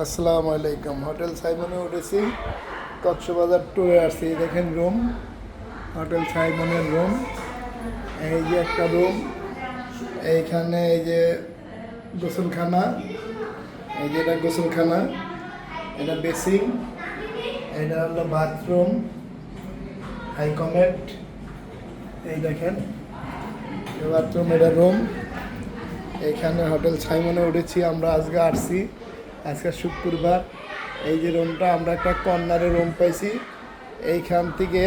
আসসালামু আলাইকুম। হোটেল সাইমনে উঠেছি। কক্সবাজার ট্যুরে আসছি। দেখেন রুম হোটেল সাইমনের রুম এই যে একটা রুম এইখানে এই যে গোসলখানা। এই যে এটা গোসলখানা। এটা বেসিং এটা হলো বাথরুম হাইকমেট এই দেখেন। বাথরুম এটা রুম এইখানে হোটেল সাইমনে উঠেছি। আমরা আজকে আসছি। আজকে শুক্রবার। এই যে রুমটা, আমরা একটা কর্নারে রুম পাইছি। এইখান থেকে,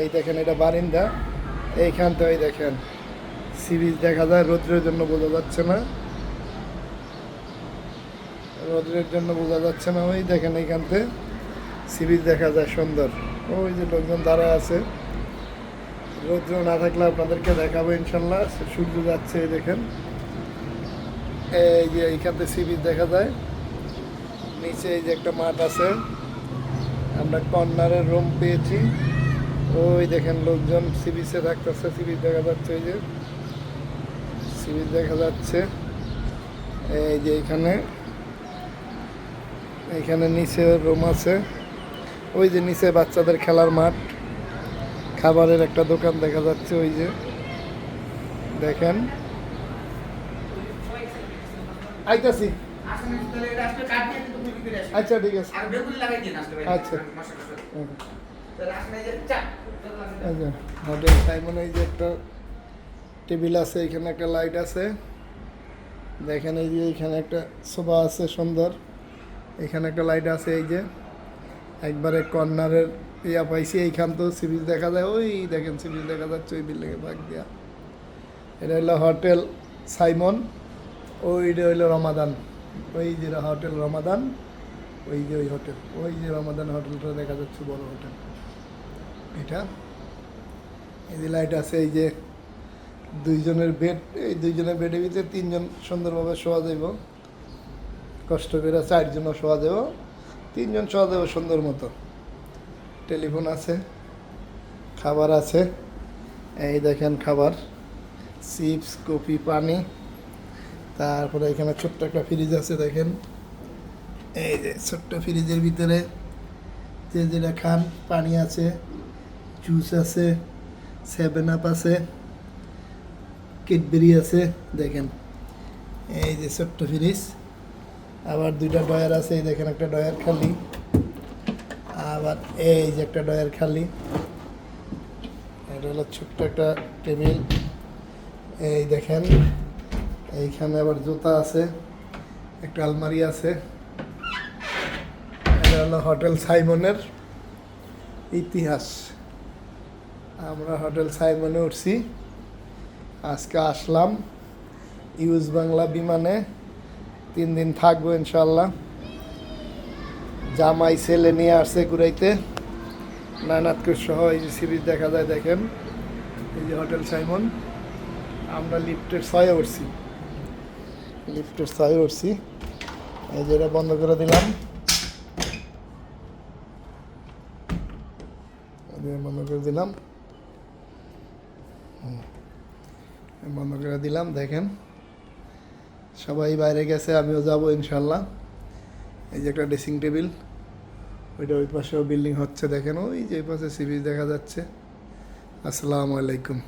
এই দেখেন এটা বারিন্দা। এইখান থেকে দেখেন, সিরিজ দেখা যায়, রৌদ্রের জন্য বোঝা যাচ্ছে না। রৌদ্রের জন্য বোঝা যাচ্ছে না, ওই দেখেন এইখান থেকে সিরিজ দেখা যায় সুন্দর। ওই যে লোকজন দাঁড়া আছে। রৌদ্র না থাকলে আপনাদেরকে দেখাবো ইনশাল্লাহ, সূর্য যাচ্ছে এই দেখেন। এই যে এইখানতে সি বিচ দেখা যায়। নিচে এই যে একটা মাঠ আছে, আমরা কর্নারের রুম পেয়েছি। ওই দেখেন লোকজন সি বিচে থাকতেছে সি বিচ দেখা যাচ্ছে এই যে। সি বিচ দেখা যাচ্ছে। এই যে এখানে এইখানে নিচে রুম আছে। ওই যে নিচে বাচ্চাদের খেলার মাঠ। খাবারের একটা দোকান দেখা যাচ্ছে ওই যে। দেখেন। আইতাছি। আচ্ছা ঠিক আছে। আচ্ছা। আচ্ছা হোটেল সাইমন এই যে একটা টেবিল আছে এখানে একটা লাইট আছে। দেখেন এই যে এখানে একটা সোফা আছে সুন্দর। এখানে একটা লাইট আছে এই যে। একবারে কর্নারের ইয়া পাইছি এইখান তো সিরিজ দেখা যায়। ওই দেখেন সিরিজ দেখা যাচ্ছে ওই বিল্ডিংয়ে ভাগ দেওয়া এটা হলো হোটেল সাইমন ওইটা হইল রমাদান। ওই যে হোটেল রমাদান ওই যে ওই হোটেল ওই যে রমাদান হোটেলটা দেখা যাচ্ছে, বড় হোটেল এটা, এই যে লাইট আছে, এই যে দুইজনের বেড এই দুইজনের বেডের ভিতরে তিনজন সুন্দরভাবে শোয়া যাইব। কষ্ট করে চারজনও শোয়া দেব তিনজন শোয়া দেব সুন্দর মতো। টেলিফোন আছে, খাবার আছে, এই দেখেন খাবার চিপস কফি, পানি। তারপরে এখানে ছোট্ট একটা ফ্রিজ আছে, দেখেন। এই যে ছোট্ট ফ্রিজের ভিতরে যে যেটা খান, পানি আছে জুস আছে সেভেন আপ আছে কেটবেরি আছে, দেখেন। এই যে ছোট্ট ফ্রিজ আবার দুইটা ডয়ার আছে, এই দেখেন একটা ডয়ার খালি। আবার এই যে একটা ডয়ার খালি। এটা হলো ছোট্ট একটা টেবিল। এই দেখেন এইখানে আবার জুতা আছে, একটা আলমারি আছে। হলো হোটেল সাইমনের ইতিহাস। আমরা হোটেল সাইমনে উঠছি। আজকে আসলাম ইউজ বাংলা বিমানে। তিন দিন থাকব ইনশাল্লাহ জামাই ছেলে নিয়ে আসছে ঘুরাইতে। নানাতকুর সহ এই যে সিরিজ দেখা যায় দেখেন। এই যে হোটেল সাইমন। আমরা লিফটের ছয়ে উঠছি। লিফটের ছয়ে উঠছি। এই যে এটা বন্ধ করে দিলাম। বন্ধ করে দিলাম। বন্ধ করে দিলাম, দেখেন। সবাই বাইরে গেছে, আমিও যাব ইনশাল্লাহ এই যে একটা ড্রেসিং টেবিল ওইটা ওই পাশেও বিল্ডিং হচ্ছে, দেখেন। ওই যে ওই পাশে সিবিজ দেখা যাচ্ছে। আসসালামু আলাইকুম।